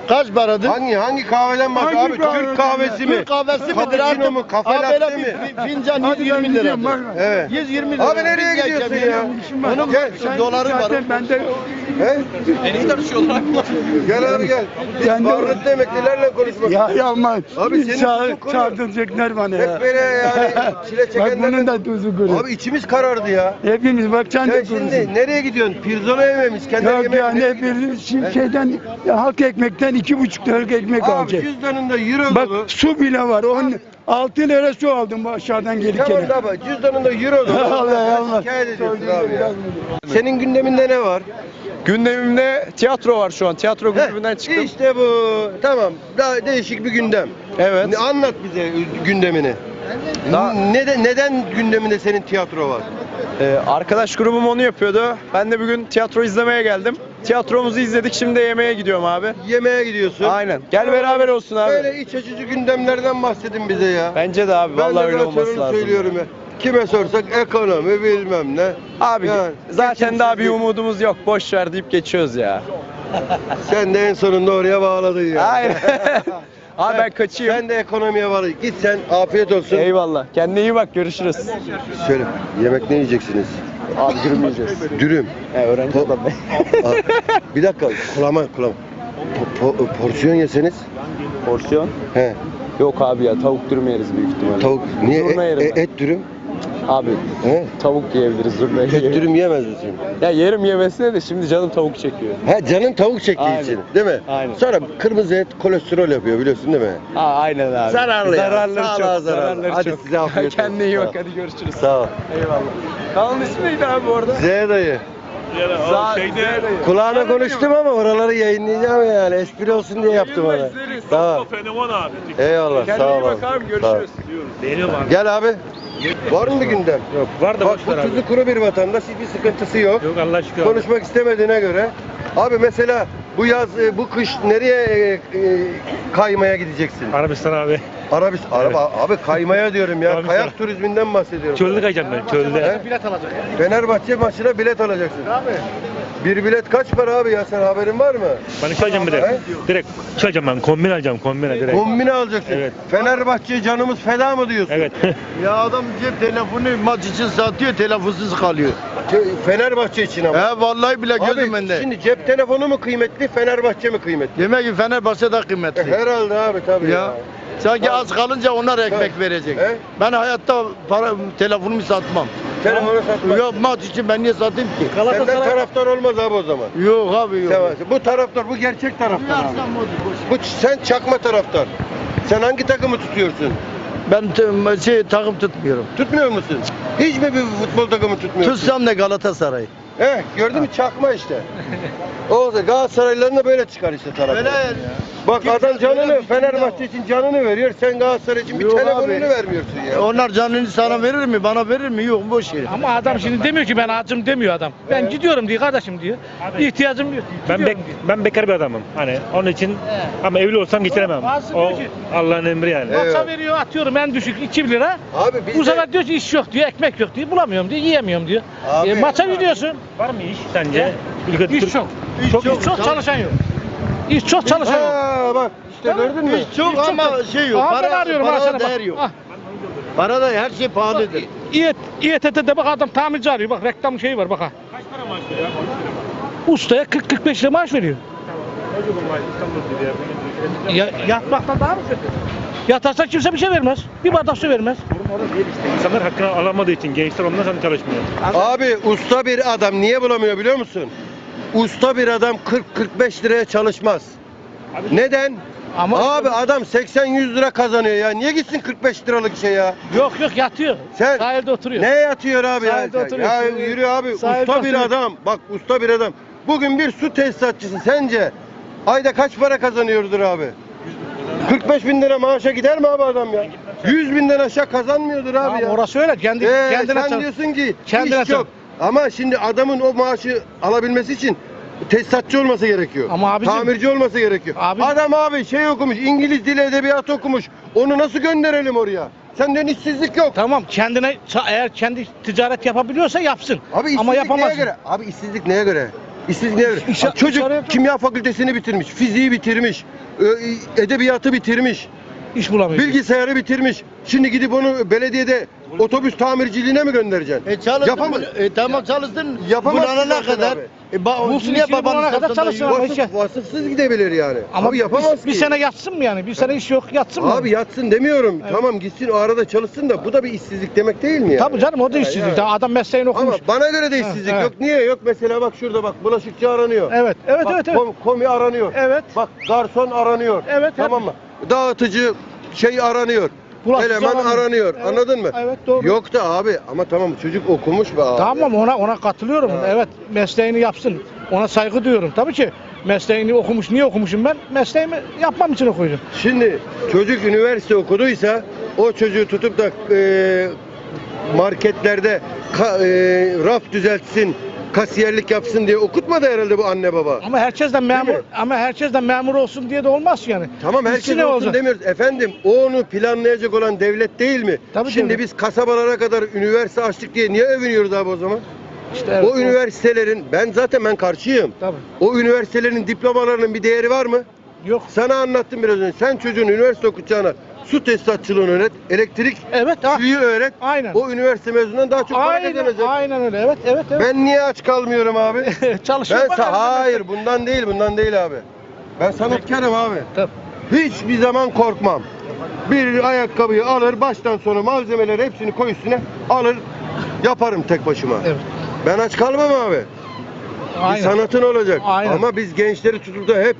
Speaker 8: Kaç paradır?
Speaker 2: Hangi hangi kahveden bak
Speaker 9: Hangi
Speaker 2: abi?
Speaker 9: kahveden
Speaker 2: Türk kahvesi mi?
Speaker 8: Türk kahvesi midir
Speaker 2: Cappuccino
Speaker 8: artık?
Speaker 2: mu? Kafe mi?
Speaker 8: bir fi- Fincan
Speaker 9: Hadi ben
Speaker 8: 120
Speaker 9: gidiyorum,
Speaker 8: liradır.
Speaker 9: bak.
Speaker 2: Evet.
Speaker 8: 120 lira.
Speaker 2: Abi nereye
Speaker 8: Biz
Speaker 2: gidiyorsun ya?
Speaker 9: işim var.
Speaker 8: Onun
Speaker 2: Gel,
Speaker 9: Sen
Speaker 8: doları var.
Speaker 9: zaten bende
Speaker 2: He? Gel abi gel. Biz
Speaker 9: Ben de-
Speaker 2: varlıklı emeklilerle konuşmak
Speaker 9: ya
Speaker 2: istiyoruz.
Speaker 9: yapma.
Speaker 2: Abi senin
Speaker 9: Ça-
Speaker 2: tuzun kuru.
Speaker 9: çarpıtacaklar bana ya.
Speaker 2: Hep böyle yani çile
Speaker 9: Bak bunun
Speaker 2: çekenlerle.
Speaker 9: da tuzu kuru.
Speaker 2: Abi içimiz karardı ya.
Speaker 9: Hepimiz bak sen,
Speaker 2: Sen
Speaker 9: de
Speaker 2: şimdi nereye gidiyorsun? Pirzola yememiş. Kendine
Speaker 9: Yok
Speaker 2: yemek
Speaker 9: ya
Speaker 2: gidiyorsun?
Speaker 9: bir şey- şeyden ya, halk ekmekten iki buçuk liralık ekmek
Speaker 2: Abi
Speaker 9: alacak.
Speaker 2: cüzdanında euro
Speaker 9: Bak
Speaker 2: dolu.
Speaker 9: su bile var. On, altı lira su aldım bu aşağıdan gelirken.
Speaker 2: Tamam abi cüzdanında euro dolu.
Speaker 9: Allah Allah.
Speaker 2: Şikayet ediyorsun abi ya. Senin gündeminde ne var?
Speaker 4: Gündemimde tiyatro var şu an. Tiyatro
Speaker 2: Heh,
Speaker 4: kulübünden çıktım.
Speaker 2: İşte bu. Tamam. Daha değişik bir gündem.
Speaker 4: Evet.
Speaker 2: Ne- Anlat bize gündemini.
Speaker 4: Daha-
Speaker 2: Neden neden gündeminde senin tiyatro var?
Speaker 4: Ee, arkadaş grubum onu yapıyordu. Ben de bugün tiyatro izlemeye geldim. Tiyatromuzu izledik. Şimdi yemeğe gidiyorum abi.
Speaker 2: Yemeğe gidiyorsun.
Speaker 4: Aynen. Gel beraber olsun abi.
Speaker 2: Böyle iç açıcı gündemlerden bahsedin bize ya.
Speaker 4: Bence de abi. Vallahi öyle olması lazım.
Speaker 2: söylüyorum ya. Kime sorsak ekonomi bilmem ne.
Speaker 4: Abi
Speaker 2: Yani
Speaker 4: zaten daha bir
Speaker 2: geçimsizlik.
Speaker 4: umudumuz yok. Boş ver deyip geçiyoruz ya. <laughs>
Speaker 2: Sen de en sonunda oraya bağladın ya.
Speaker 4: Aynen. <laughs> abi ben kaçayım.
Speaker 2: Sen de ekonomiye bağlı. Git sen afiyet olsun.
Speaker 4: Eyvallah. Kendine iyi bak. Görüşürüz.
Speaker 2: Söyle. Yemek ne yiyeceksiniz?
Speaker 4: Abi dürüm yiyeceğiz.
Speaker 2: Dürüm.
Speaker 4: He, öğrenci adam be. <laughs>
Speaker 2: Aa, bir dakika kulama kulama. Po- po- porsiyon yeseniz.
Speaker 4: Porsiyon?
Speaker 2: He.
Speaker 4: Yok abi ya tavuk dürüm yeriz büyük ihtimalle.
Speaker 2: Tavuk. Niye?
Speaker 4: Zurna
Speaker 2: E-
Speaker 4: yerim
Speaker 2: e-
Speaker 4: ben.
Speaker 2: et dürüm.
Speaker 4: Abi
Speaker 2: He.
Speaker 4: tavuk yiyebiliriz zurna
Speaker 2: Et
Speaker 4: yiyelim.
Speaker 2: dürüm yemez misin?
Speaker 4: Ya yerim yemesine de şimdi canım tavuk çekiyor.
Speaker 2: Ha canın tavuk çektiği
Speaker 4: Aynen.
Speaker 2: için değil mi?
Speaker 4: Aynen.
Speaker 2: Sonra kırmızı et kolesterol yapıyor biliyorsun değil mi?
Speaker 4: Ha aynen abi.
Speaker 2: Zararlı ya,
Speaker 4: Zararları
Speaker 2: sağlığa
Speaker 4: çok.
Speaker 2: zararlı.
Speaker 4: Zararları
Speaker 2: Hadi
Speaker 4: çok.
Speaker 2: size afiyet olsun.
Speaker 4: Kendine iyi
Speaker 2: Sağ
Speaker 4: bak
Speaker 2: ol.
Speaker 4: hadi görüşürüz.
Speaker 2: Sağ ol.
Speaker 4: Eyvallah. Kanalın ismi neydi abi bu arada?
Speaker 2: Z dayı.
Speaker 4: Za-
Speaker 10: şeyde
Speaker 4: Zeyre.
Speaker 2: Kulağına konuştum ama oraları yayınlayacağım yani. Espri olsun diye yaptım
Speaker 4: Yayınla,
Speaker 2: onu.
Speaker 4: izleriz.
Speaker 2: Tamam.
Speaker 10: Fenomen abi.
Speaker 2: Eyvallah
Speaker 4: Kendine
Speaker 2: sağ
Speaker 4: iyi
Speaker 2: ol.
Speaker 4: bak abi görüşürüz.
Speaker 10: Benim abi.
Speaker 2: Gel abi. Var mı bir gündem?
Speaker 10: Yok var da
Speaker 2: Bak bu
Speaker 10: abi.
Speaker 2: tuzu kuru bir vatandaş hiçbir sıkıntısı yok.
Speaker 10: Yok Allah aşkına. abi.
Speaker 2: Konuşmak istemediğine göre. Abi mesela bu yaz, e, bu kış nereye e, e, kaymaya gideceksin?
Speaker 10: Arabistan abi.
Speaker 2: Arabis, araba, abi kaymaya diyorum ya.
Speaker 10: Arabistan.
Speaker 2: Kayak turizminden bahsediyorum.
Speaker 10: Çölde kayacağım ben çölde.
Speaker 2: He? Fenerbahçe maçına bilet alacaksın. Bir bilet kaç para abi ya sen haberin var mı?
Speaker 10: Ben çıkacağım bir
Speaker 2: He?
Speaker 10: de. Direkt çıkacağım ben. Kombin alacağım kombine direkt.
Speaker 2: Kombine alacaksın.
Speaker 10: Evet.
Speaker 2: Fenerbahçe canımız feda mı diyorsun?
Speaker 10: Evet. <laughs>
Speaker 8: Ya adam cep telefonu maç için satıyor, telefonsuz kalıyor.
Speaker 2: Ce- Fenerbahçe için ama.
Speaker 8: He vallahi bile gözüm
Speaker 2: Abi
Speaker 8: bende.
Speaker 2: şimdi cep telefonu mu kıymetli, Fenerbahçe mi kıymetli?
Speaker 8: Demek ki Fenerbahçe daha kıymetli.
Speaker 2: Herhalde abi tabii ya.
Speaker 8: Ya. Sanki az kalınca onlar ekmek
Speaker 2: Tabii.
Speaker 8: verecek.
Speaker 2: He?
Speaker 8: Ben hayatta para telefonumu satmam.
Speaker 2: Telefonu satmak.
Speaker 8: Yok maç için ben niye satayım ki?
Speaker 2: Senden taraftar olmaz abi o zaman.
Speaker 8: Yok abi yok.
Speaker 2: Sen- bu taraftar, bu gerçek taraftar abi. Bu sen çakma taraftar. Sen hangi takımı tutuyorsun?
Speaker 8: Ben şey takım tutmuyorum.
Speaker 2: Tutmuyor musun? Hiç mi bir futbol takımı tutmuyorsun?
Speaker 8: Tutsam ne Galatasaray.
Speaker 2: He, gördün mü çakma işte. <laughs> O da Galatasaraylıların da böyle çıkar işte taraftar. Bak
Speaker 8: Kimse
Speaker 2: adam canını Fenerbahçe için canını veriyor. Sen Galatasaray için bir
Speaker 8: Yok
Speaker 2: telefonunu
Speaker 8: abi.
Speaker 2: vermiyorsun ya.
Speaker 8: Onlar canını sana verir mi? Bana verir mi? Yok boş ver.
Speaker 7: Ama adam şimdi demiyor ki ben acım demiyor adam. Ben gidiyorum diyor kardeşim diyor. İhtiyacım diyor.
Speaker 10: Ben,
Speaker 7: Gidiyorum
Speaker 10: bek,
Speaker 7: diyor.
Speaker 10: ben bekar bir adamım. Hani onun için ama evli olsam getiremem.
Speaker 7: Bazısı
Speaker 10: O
Speaker 7: diyor ki-
Speaker 10: Allah'ın emri yani.
Speaker 2: Evet.
Speaker 7: Maça veriyor atıyorum en düşük 2 lira.
Speaker 2: Abi
Speaker 7: Bu
Speaker 2: de-
Speaker 7: sefer diyor ki iş yok diyor, ekmek yok diyor, bulamıyorum diyor, yiyemiyorum diyor.
Speaker 2: Abi-
Speaker 7: E, maça gidiyorsun,
Speaker 10: Var mı iş sence? Ülkede
Speaker 7: iş
Speaker 10: Türk-
Speaker 7: çok.
Speaker 8: İş
Speaker 7: Çok,
Speaker 8: çok,
Speaker 7: iş çok
Speaker 8: çok.
Speaker 7: çalışan yok. İş çok çalışan yok.
Speaker 2: Ha bak işte gördün mü?
Speaker 8: Hiç çok ama şey yok.
Speaker 7: Aha, ben
Speaker 8: Para,
Speaker 7: arıyorum ha
Speaker 8: para
Speaker 7: sana
Speaker 8: değer yok.
Speaker 7: Ah,
Speaker 8: Para da her şey pahalıdır.
Speaker 7: İET, İETT'de bak adam tamirci arıyor bak reklam şeyi var bak ha.
Speaker 10: Kaç para maaş veriyor ya?
Speaker 7: Ustaya 40-45 lira maaş veriyor.
Speaker 10: Ya.
Speaker 7: Ya, yatmaktan daha mı kötü? Yatarsa kimse bir şey vermez. Bir bardak su vermez.
Speaker 10: Durum orada değil işte. İnsanlar hakkını alamadığı için gençler ondan sonra çalışmıyor.
Speaker 2: Abi usta bir adam niye bulamıyor biliyor musun? Usta bir adam 40-45 liraya çalışmaz. Neden?
Speaker 7: Ama
Speaker 2: Abi adam 80-100 lira kazanıyor ya. Niye gitsin 45 liralık şey ya?
Speaker 7: yok yok yatıyor.
Speaker 2: Sen-
Speaker 7: Sahilde oturuyor.
Speaker 2: Ne yatıyor abi ya?
Speaker 7: Sahilde
Speaker 2: sen?
Speaker 7: oturuyor.
Speaker 2: Ya yürü abi.
Speaker 7: Sahilde
Speaker 2: usta bir
Speaker 7: oturuyor.
Speaker 2: adam. Bak usta bir adam. Bugün bir su tesisatçısı sence ayda kaç para kazanıyordur abi? 45 bin lira maaşa gider mi abi adam ya? 100 binden aşağı kazanmıyordur abi
Speaker 7: Tamam,
Speaker 2: ya.
Speaker 7: orası öyle. Kendi,
Speaker 2: Ee,
Speaker 7: kendine
Speaker 2: sen diyorsun ki
Speaker 7: Kendine
Speaker 2: iş yok. Ama şimdi adamın o maaşı alabilmesi için tesisatçı olması gerekiyor.
Speaker 7: Ama abicim-
Speaker 2: Tamirci olması gerekiyor.
Speaker 7: Abi-
Speaker 2: Adam abi şey okumuş, İngiliz dili edebiyatı okumuş. Onu nasıl gönderelim oraya? Senden işsizlik yok.
Speaker 7: Tamam kendine eğer kendi ticaret yapabiliyorsa yapsın.
Speaker 2: Abi işsizlik
Speaker 7: Ama yapamaz.
Speaker 2: neye göre? Abi işsizlik neye göre? İşsizlik neye göre?
Speaker 7: İş-
Speaker 2: Abi çocuk kimya fakültesini bitirmiş, fiziği bitirmiş, e, edebiyatı bitirmiş,
Speaker 7: İş bulamıyor.
Speaker 2: bilgisayarı bitirmiş. Şimdi gidip onu belediyede otobüs tamirciliğine mi göndereceksin?
Speaker 8: E çalışsın.
Speaker 2: Yapamaz.
Speaker 8: E tamam çalışsın.
Speaker 2: Yapamazsın
Speaker 8: Bulana
Speaker 2: zaten
Speaker 8: kadar.
Speaker 2: abi.
Speaker 8: E, ba,
Speaker 7: Bulsun
Speaker 8: niye
Speaker 7: işini
Speaker 8: babanın
Speaker 7: bulana kadar
Speaker 8: sırtında
Speaker 7: çalışsın ama
Speaker 2: Vasıf, vasıfsız gidebilir yani.
Speaker 7: Ama
Speaker 2: abi yapamaz
Speaker 7: bir, bir
Speaker 2: ki.
Speaker 7: sene yatsın mı yani? Bir sene iş yok yatsın mı?
Speaker 2: Abi yatsın demiyorum.
Speaker 7: Evet.
Speaker 2: Tamam gitsin o arada çalışsın da bu da bir işsizlik demek değil mi yani?
Speaker 7: Tabii canım o da işsizlik.
Speaker 2: yani.
Speaker 7: Daha Adam mesleğini okumuş.
Speaker 2: Ama bana göre de işsizlik
Speaker 7: Evet,
Speaker 2: yok. Niye yok? Mesela bak şurada bak bulaşıkçı aranıyor.
Speaker 7: Evet, evet,
Speaker 2: Bak,
Speaker 7: evet, evet.
Speaker 2: kom- komi aranıyor.
Speaker 7: Evet.
Speaker 2: Bak garson aranıyor.
Speaker 7: Evet,
Speaker 2: Tamam mı? Dağıtıcı şey aranıyor.
Speaker 7: Bulaşıcı
Speaker 2: Eleman
Speaker 7: aranıyor.
Speaker 2: aranıyor.
Speaker 7: Evet,
Speaker 2: Anladın mı?
Speaker 7: evet, doğru.
Speaker 2: Yok da abi ama tamam çocuk okumuş be abi.
Speaker 7: Tamam ona ona katılıyorum.
Speaker 2: Ha.
Speaker 7: Evet mesleğini yapsın. Ona saygı duyuyorum. Tabii ki mesleğini okumuş. Niye okumuşum ben? Mesleğimi yapmam için okuyorum.
Speaker 2: Şimdi çocuk üniversite okuduysa o çocuğu tutup da e, marketlerde ka- e, raf düzeltsin, kasiyerlik yapsın diye okutmadı herhalde bu anne baba.
Speaker 7: Ama herkesten memur
Speaker 2: mi?
Speaker 7: ama herkesten memur olsun diye de olmaz yani.
Speaker 2: Tamam herkes
Speaker 7: İşçi ne
Speaker 2: olsun
Speaker 7: olacak?
Speaker 2: demiyoruz. Efendim o onu planlayacak olan devlet değil mi?
Speaker 7: Tabii
Speaker 2: Şimdi
Speaker 7: devlet.
Speaker 2: biz kasabalara kadar üniversite açtık diye niye övünüyoruz abi o zaman?
Speaker 7: İşte evet,
Speaker 2: o üniversitelerin ben zaten ben karşıyım.
Speaker 7: Tabii.
Speaker 2: O üniversitelerin diplomalarının bir değeri var mı?
Speaker 7: Yok.
Speaker 2: Sana anlattım biraz önce. Sen çocuğun üniversite okutacağına su tesisatçılığını öğret, elektrik
Speaker 7: Evet. Ha.
Speaker 2: suyu öğret.
Speaker 7: Aynen.
Speaker 2: O üniversite mezunundan daha çok para
Speaker 7: Aynen,
Speaker 2: kazanacak.
Speaker 7: aynen öyle. Evet, evet, evet.
Speaker 2: Ben niye aç kalmıyorum abi? <laughs>
Speaker 7: Çalışıyor.
Speaker 2: ben sa- hayır bundan değil bundan değil abi. Ben sanatkarım abi.
Speaker 7: Tabii.
Speaker 2: Hiçbir zaman korkmam. Bir ayakkabıyı alır baştan sona malzemeleri hepsini koy üstüne alır yaparım tek başıma.
Speaker 7: Evet.
Speaker 2: Ben aç kalmam abi. Bir
Speaker 7: Aynen.
Speaker 2: sanatın olacak.
Speaker 7: Aynen.
Speaker 2: Ama biz gençleri tutup da hep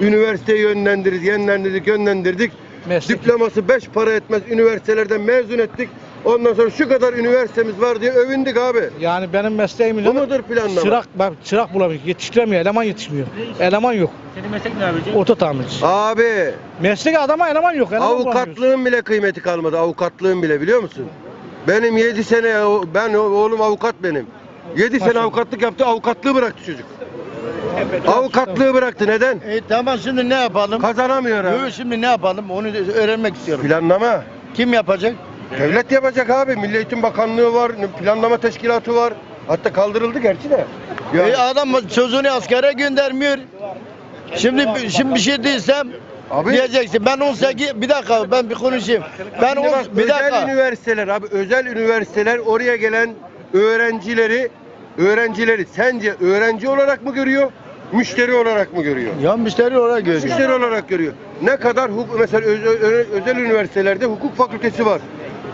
Speaker 2: üniversiteye yönlendirdik, yönlendirdik, yönlendirdik.
Speaker 7: Meslek.
Speaker 2: Diploması beş para etmez üniversitelerden mezun ettik. Ondan sonra şu kadar üniversitemiz var diye övündük abi.
Speaker 7: Yani benim mesleğim
Speaker 2: Bu mudur planlama?
Speaker 7: Çırak, bak çırak bulamıyor. Yetiştiremiyor. Eleman yetişmiyor. Eleman yok.
Speaker 10: Senin meslek ne abicim?
Speaker 7: Oto tamirci.
Speaker 2: Abi
Speaker 7: Meslek adama eleman yok. Eleman
Speaker 2: avukatlığın bile kıymeti kalmadı. Avukatlığın bile biliyor musun? Benim 7 sene ben oğlum avukat benim. 7 sene avukatlık yaptı. Avukatlığı bıraktı çocuk. Avukatlığı bıraktı. Neden?
Speaker 8: E tamam şimdi ne yapalım?
Speaker 2: Kazanamıyor
Speaker 8: Yok
Speaker 2: abi.
Speaker 8: şimdi ne yapalım? Onu öğrenmek istiyorum.
Speaker 2: Planlama.
Speaker 8: Kim yapacak?
Speaker 2: Devlet yapacak abi. Milli Eğitim Bakanlığı var, planlama teşkilatı var. Hatta kaldırıldı gerçi de. Ya,
Speaker 8: E adam çocuğunu askere göndermiyor. Şimdi şimdi bir şey değilsem
Speaker 2: abi
Speaker 8: diyeceksin. Ben 18 bir dakika ben bir konuşayım. Ben on,
Speaker 2: bak,
Speaker 8: bir
Speaker 2: özel
Speaker 8: dakika.
Speaker 2: üniversiteler abi özel üniversiteler oraya gelen öğrencileri öğrencileri sence öğrenci olarak mı görüyor? Müşteri olarak mı görüyor?
Speaker 8: Ya müşteri oraya görüyor.
Speaker 2: Müşteri olarak görüyor. Ne kadar hukuk mesela öz- ö- özel üniversitelerde hukuk fakültesi var.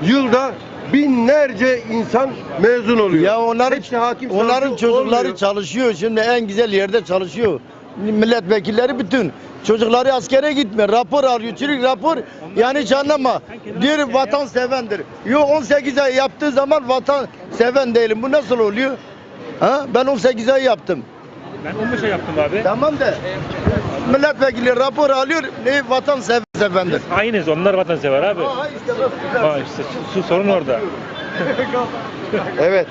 Speaker 2: Yılda binlerce insan mezun oluyor.
Speaker 8: Ya onların
Speaker 2: Hepsi hakim
Speaker 8: onların
Speaker 2: savcı
Speaker 8: çocukları
Speaker 2: olmuyor.
Speaker 8: çalışıyor. Şimdi en güzel yerde çalışıyor. Milletvekilleri bütün çocukları askere gitmiyor. Rapor alıyor. Çürük rapor yani hiç anlama. Diyor vatan sevendir. Yok 18 ay yaptığı zaman vatan seven değilim. Bu nasıl oluyor? Ha? Ben 18 ay yaptım.
Speaker 10: Ben 15 ay yaptım abi.
Speaker 8: Tamam da milletvekili rapor alıyor. Ne vatan seven sevendir.
Speaker 10: Aynıyız onlar vatansever abi.
Speaker 8: Ha işte bak.
Speaker 10: Ha işte su sorun orada.
Speaker 2: Evet.